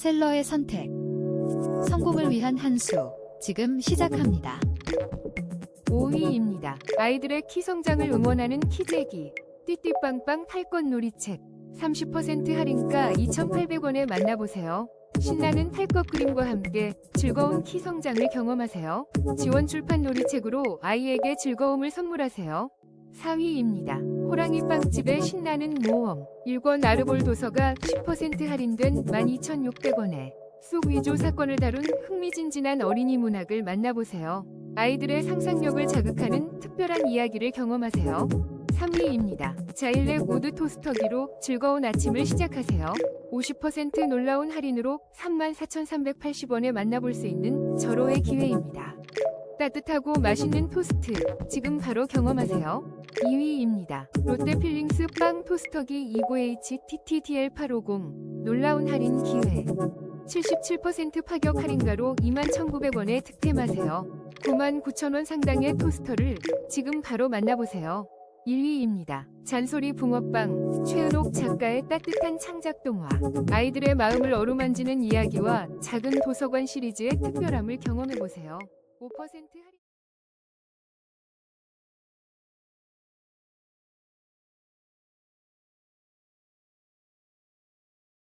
셀러의 선택. 성공을 위한 한 수. 지금 시작합니다. 5위입니다. 아이들의 키 성장을 응원하는 키재기. 띠띠빵빵 탈것 놀이 책. 30% 할인가 2,800원에 만나보세요. 신나는 탈것 그림과 함께 즐거운 키 성장을 경험하세요. 지원 출판 놀이책으로 아이에게 즐거움을 선물하세요. 4위입니다. 호랑이 빵집의 신나는 모험. 1권 아르볼 도서가 10% 할인된 12,600원에 속 위조 사건을 다룬 흥미진진한 어린이 문학을 만나보세요. 아이들의 상상력을 자극하는 특별한 이야기를 경험하세요. 3위입니다. 자일렉 우드 토스터기로 즐거운 아침을 시작하세요. 50% 놀라운 할인으로 34,380원에 만나볼 수 있는 절호의 기회입니다. 따뜻하고 맛있는 토스트, 지금 바로 경험하세요. 2위입니다. 롯데 필링스 빵 토스터기 29HTTTL850 놀라운 할인 기회. 77% 파격 할인가로 21,900원에 득템하세요. 99,000원 상당의 토스터를 지금 바로 만나보세요. 1위입니다. 잔소리 붕어빵 최은옥 작가의 따뜻한 창작 동화 아이들의 마음을 어루만지는 이야기와 작은 도서관 시리즈의 특별함을 경험해보세요. 5% 할인